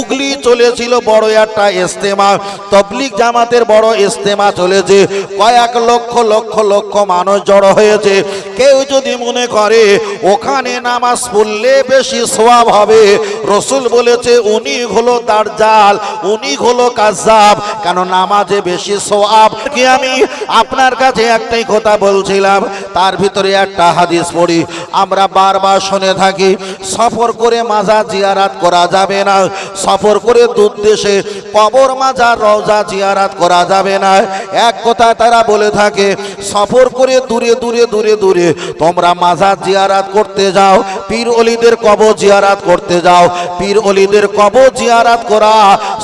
হুগলি চলেছিল বড় একটা ইস্তেমা। তবলিক জামাতের বড় ইস্তেমা চলেছে। কয়েক লক্ষ লক্ষ লক্ষ মানুষ জড়ো হয়েছে। কেউ যদি মনে করে ওখানে নামাজ পড়লে বেশি সোয়াব হবে, রসুল বলেছে, উনি হলো দার্জাল, উনি হলো কাজাব কেন নামাজে বেশি সোয়াব কি আমি আপনার কাছে একটাই কথা বলছিলাম, তার ভিতরে একটা হাদিস পড়ি। আমরা বারবার শুনে থাকি, সফর করে মাজা জিয়ারাত করা যাবে না, সফর করে দূর দেশে কবর, মাজার, রওজা, জিয়ারাত করা যাবে না। এক কথা তারা বলে থাকে, সফর করে দূরে দূরে দূরে দূরে তোমরা মাজার জিয়ারাত করতে যাও, পীর অলিদের কবর জিয়ারাত করতে যাও। পীর অলিদের কবর জিয়ারাত করা,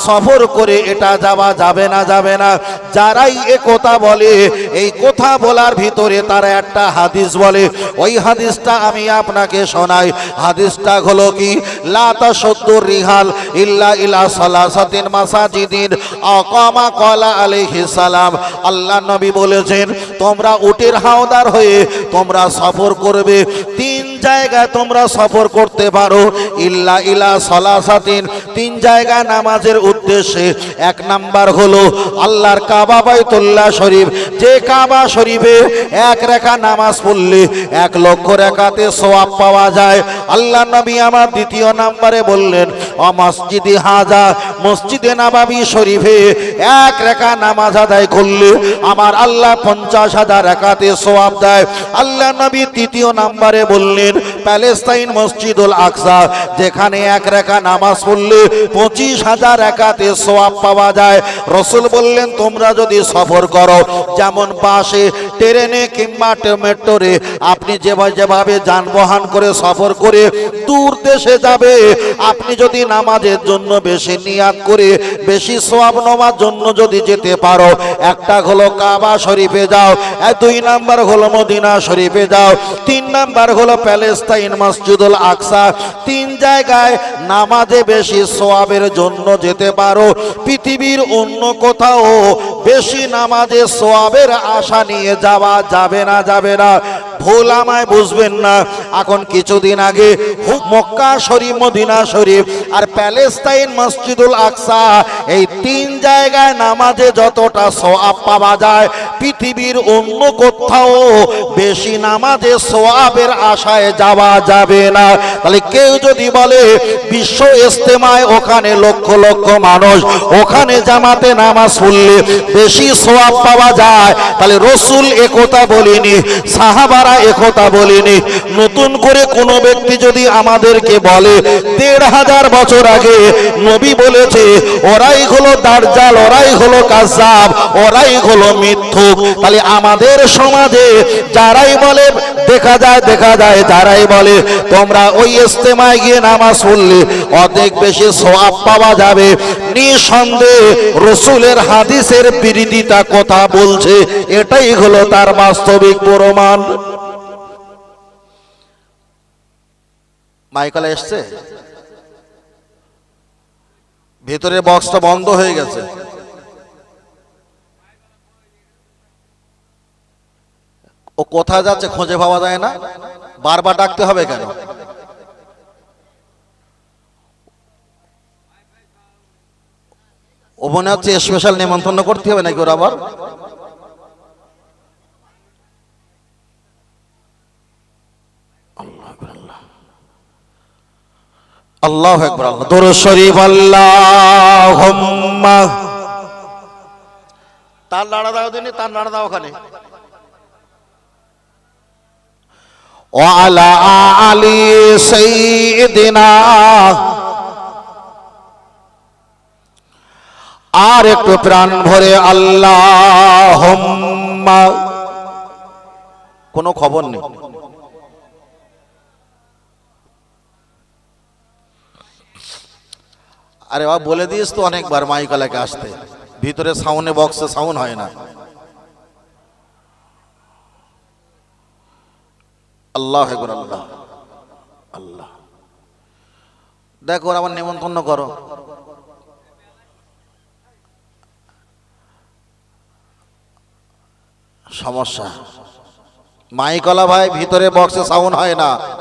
সফর করে এটা যাওয়া যাবে না যাবে না। যারাই এ কথা বলে, এই কথা বলার ভিতরে তারা একটা হাদিস বলে। ওই হাদিসটা আমি আপনাকে শোনাই। হাদিসটা হলো কি? লাতা সত্তর রিহাল ইল্লা ইলা সালাসাতিন মাসাজিদিন, আকামা কলা আলাইহিস সালাম। আল্লাহ নবী বলেছেন, তোমরা উটের হাওদার হয়ে, তোমরা সফর করবে। তিন জায়গায় তোমরা সফর করতে পারো। ইল্লা ইলা সলাসাতিন, তিন জায়গা নামাজের উদ্দেশ্যে। এক নাম্বার হলো আল্লাহর কাবা বাইতুল্লাহ শরীফ। যে কাবা শরীফে এক রেখা নামাজ পড়লে এক লক্ষ রেখাতে সোয়াব পাওয়া যায়। আল্লাহ নবী আমার দ্বিতীয় নাম্বারে বললেন ও মসজিদি হাজা, মসজিদে নাবাবি শরীফে এক রেখা নামাজ আদায় করলে আমার আল্লাহ পঞ্চাশ হাজার রেখাতে সোয়াব দেয়। আল্লাহ নবী তৃতীয় নাম্বারে বললেন প্যালেস্তাইন মসজিদুল আকসা, যেখানে এক রেখা নামাজ পড়লে পঁচিশ হাজার একাতে সোয়াব পাওয়া যায়। রসুল বললেন, তোমরা যদি সফর করো, যেমন বাসে, ট্রেনে কিংবা মেট্রোরে আপনি যেভাবে যেভাবে যানবাহন করে সফর করে দূর দেশে যাবে। আপনি যদি নামাজের জন্য বেশি নিয়াত করে, বেশি সোয়াব নেওয়ার জন্য যদি যেতে পারো, একটা হলো কাবা শরীফে যাও দুই নাম্বার হলো মদিনা শরীফে যাও, তিন নাম্বার হলো প্যালেস্তাইন মসজিদুল আকসা, তিন জায়গায় নামাজে বেশি সোয়াবের জন্য যেতে পারো। পৃথিবীর অন্য কোথাও বেশি নামাজে সোয়াবের আশা নিয়ে যাওয়া যাবে না যাবে না। ভুল আমায় বুঝবেন না। এখন কিছুদিন আগে মক্কা শরীফ, মদিনা শরীফ আর প্যালেস্তাইন মসজিদুল আকসা, এই তিন জায়গায় নামাজে যতটা সোয়াব পাওয়া যায়, পৃথিবীর অন্য কোথাও বেশি নামাজে সোয়াবের আশায় যাওয়া যাবে না। তাহলে কেউ যদি বলে, বিশ্ব ইস্তেমায় ওখানে লক্ষ লক্ষ মানুষ, ওখানে জামাতে নামাজ পড়লে বেশি সোয়াব পাওয়া যায়, তাহলে রসুল একথা বলিনি, সাহাবারা একথা বলিনি। নতুন করে কোনো ব্যক্তি যদি আমাদেরকে বলে, দেড় হাজার বছর আগে নবী বলেছে, ওরাই হলো দার্জাল ওরাই হলো কাজাব ওরাই হলো মিথ্যুক। তাহলে আমাদের সমাজে যারাই বলে, দেখা যায় দেখা যায়, যারাই বলে, তোমরা ওই ইস্তেমায় গিয়ে নামাজ পড়লে অর্ধেক বেশি সোয়াব পাওয়া যাবে। নিঃসন্দেহে রসুলের হাদিসের বিরোধিতা কথা বলছে। এটাই হলো তার বাস্তবিক প্রমাণ। মাইকেল এসছে? ভেতরে বক্সটা বন্ধ হয়ে গেছে। ও কোথায় যাচ্ছে খোঁজে পাওয়া যায় না। বারবার ডাকতে হবে কেন? ও মনে হচ্ছে স্পেশাল নেমন্তন্ন করতে হবে নাকি ওর আবার? আল্লাহ একবার আল্লাহ দরুদ শরীফ আল্লাহ তার নাড়া দাও দিনে তার নাড়া দাও ওখানে وعلى آل سيدنا আর একটু প্রাণ ভরে আল্লাহ কোনো খবর নেই আরে বাবা, বলে দিস তো অনেকবার মাইকালাকে আসতে। ভিতরে সাউন্ডে বক্সে সাউন্ড হয় না। আল্লাহ আল্লাহ। আল্লাহ। দেখো আমার নেমন্তন্ন করো। সমস্যা। মাইকলা ভাই, ভিতরে বক্সে সাউন্ড হয় না।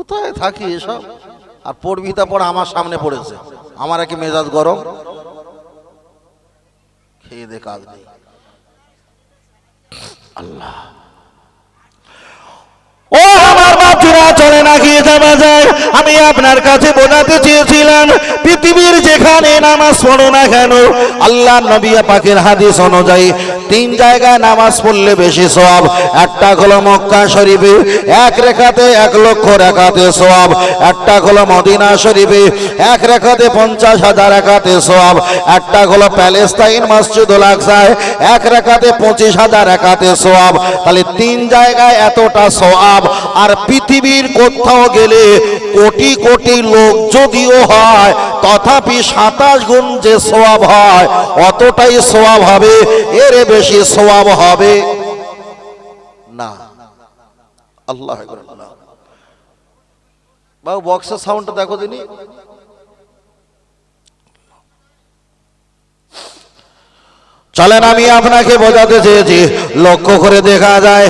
কোথায় থাকি এসব। আর পড়বি তা পড় আমার সামনে পড়েছে। আমার একই মেজাজ গরম। খেয়ে দে কাজ নেই। ও আমার বাচ্চারা চলে না গিয়ে যাওয়া যায়। আমি আপনার কাছে বোঝাতে চেয়েছিলাম, পৃথিবীর যেখানে নামাজ পড়ো না কেন আল্লাহ নবী পাকের হাদিস অনুযায়ী তিন জায়গায় নামাজ পড়লে বেশি সওয়াব, একটা হলো মক্কা শরীফে, এক রেখাতে এক লক্ষ রেখাতে সওয়াব, একটা হলো মদিনা শরীফে, এক রেখাতে পঞ্চাশ হাজার রেখাতে সওয়াব, একটা হলো প্যালেস্তাইন মসজিদুল আকসায়, এক রেখাতে পঁচিশ হাজার রেখাতে সওয়াব। তাহলে তিন জায়গায় এতটা সওয়াব, আর পৃথিবীর কোথাও গেলে কোটি কোটি লোক যদিও হয়, তথাপি সাতাশ গুণ যে সোয়াব হয়, অতটাই সোয়াব হবে, এর বেশি সোয়াব হবে না। আল্লাহ বাবু বক্সের সাউন্ডটা দেখো দিনি। চলেন, আমি আপনাকে বোঝাতে চেয়েছি। লক্ষ্য করে দেখা যায়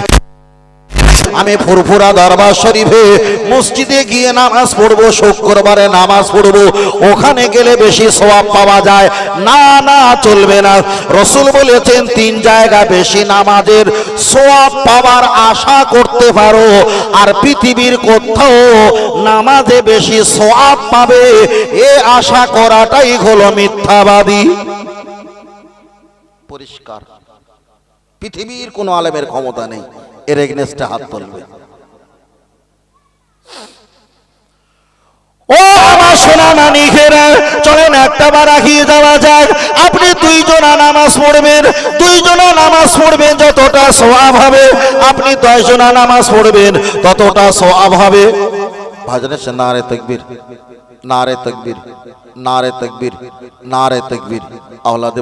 আমি ফুরফুরা দরবার শরীফে মসজিদে গিয়ে নামাজ পড়ব, শুক্রবারে নামাজ পড়ব। ওখানে গেলে বেশি সওয়াব পাওয়া যায়। না না, চলবে না। রসুল বলেছেন, তিন জায়গা বেশি নামাজের সোয়াব পাওয়ার আশা করতে পারো। আর পৃথিবীর কোথাও নামাজে বেশি সোয়াব পাবে, এ আশা করাটাই হলো মিথ্যাবাদী। পরিষ্কার। পৃথিবীর কোনো আলেমের ক্ষমতা নেই। এর এগনেস্টে হাত তুলবে। ও আমার সোনা নানিকেরা চলেন একটা বার এগিয়ে যাওয়া আপনি দুইজনা নামাজ পড়বেন, দুইজনা নামাজ পড়বেন, যতটা সোয়াব হবে, আপনি দশজনা নামাজ পড়বেন, ততটা সোয়াব হবে। সে তকবীর তকবীর তকবীর তকবীর।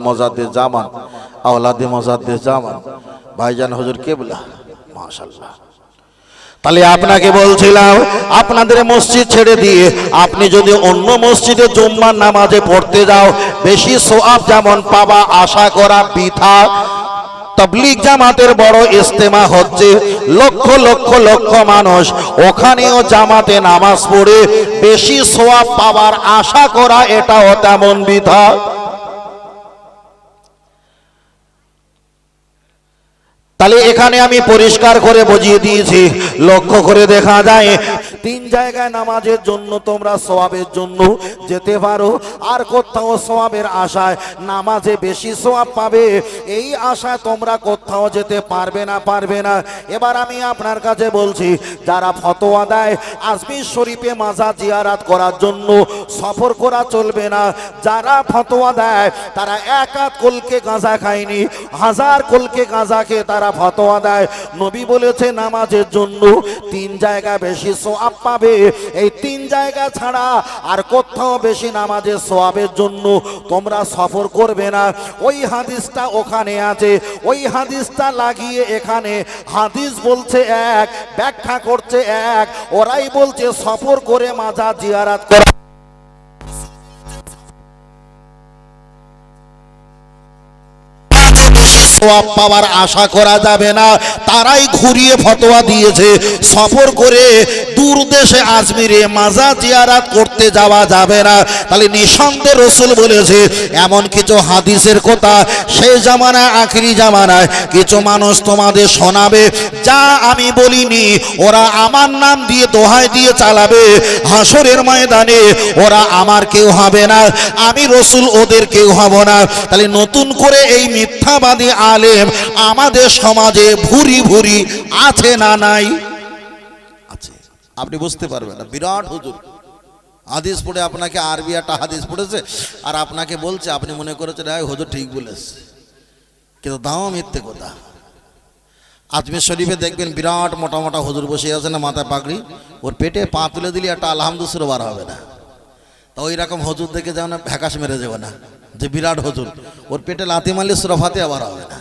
মজাদ্দে জামান মজাদ্দে জামান। ভাইজান হুজুর কেবলা মাশাআল্লাহ। তাহলে আপনাকে বলছিলাম, আপনাদের মসজিদ ছেড়ে দিয়ে আপনি যদি অন্য মসজিদে জুম্মার নামাজে পড়তে যাও, বেশি সোয়াব যেমন পাবা, আশা করা বৃথা। তবলিগ জামাতের বড় ইস্তেমা হচ্ছে লক্ষ লক্ষ লক্ষ মানুষ ওখানেও জামাতে নামাজ পড়ে বেশি সোয়াব পাওয়ার আশা করা এটাও তেমন বৃথা তাহলে এখানে আমি পরিষ্কার করে বুঝিয়ে দিয়েছি। লক্ষ্য করে দেখা যায় তিন জায়গায় নামাজের জন্য তোমরা সোয়াবের জন্য যেতে পারো। আর কোথাও সোয়াবের আশায় নামাজে বেশি সোয়াব পাবে, এই আশায় তোমরা কোথাও যেতে পারবে না পারবে না। এবার আমি আপনার কাছে বলছি, যারা ফতোয়া দেয়, আজমির শরীফে মাজা জিয়ারাত করার জন্য সফর করা চলবে না। যারা ফতোয়া দেয়, তারা এক হাত কলকে গাঁজা খায়নি, হাজার কলকে গাঁজা খেয়ে তারা ফতোয়া দেয়। নবী বলেছে, নামাজের জন্য তিন জায়গা বেশি সোয়াব পাবে। এই তিন জায়গা ছাড়া আর কোথাও বেশি নামাজের সোয়াবের জন্য তোমরা সফর করবে না। ওই হাদিসটা ওখানে আছে। ওই হাদিসটা লাগিয়ে এখানে হাদিস বলছে এক, ব্যাখ্যা করছে এক, ওরাই বলছে সফর করে মাজা জিয়ারাত করা। সোয়াব পাওয়ার আশা করা যাবে না। তারাই ঘুরিয়ে ফতোয়া দিয়েছে। সফর করে দূর দেশে আজমিরে মাজা জিয়ারাত করতে যাওয়া যাবে না। তাহলে নিঃসন্দেহ রসুল বলেছে, এমন কিছু হাদিসের কথা সেই জামানায়, আখরি জামানায় কিছু মানুষ তোমাদের শোনাবে। যা আমি বলিনি, ওরা আমার নাম দিয়ে দোহাই দিয়ে চালাবে। হাসরের ময়দানে ওরা আমার কেউ হবে না, আমি রসুল ওদের কেউ হব না। তাহলে নতুন করে এই মিথ্যাবাদী আলেম আমাদের সমাজে ভুরি ভুরি আছে না নাই? আপনি বুঝতে পারবেন না। বিরাট হুজুর। হাদিস পড়ে আপনাকে আরবি একটা হাদিস পড়েছে, আর আপনাকে বলছে, আপনি মনে করেছেন হ্যাঁ হুজুর ঠিক বলেছে। কিন্তু দাও মিথ্যে কথা। আজমের শরীফে দেখবেন বিরাট মোটা মোটা হুজুর বসে আছে না মাথায় পাগড়ি। ওর পেটে পা তুলে দিলে একটা আলহামদুসুর বার হবে না। তো ওই রকম হজুর দেখে যাও না ভ্যাকাশ মেরে যাবে না। যে বিরাট হজুর, ওর পেটে লাথি মারলে সুরফাতে আবার হবে না।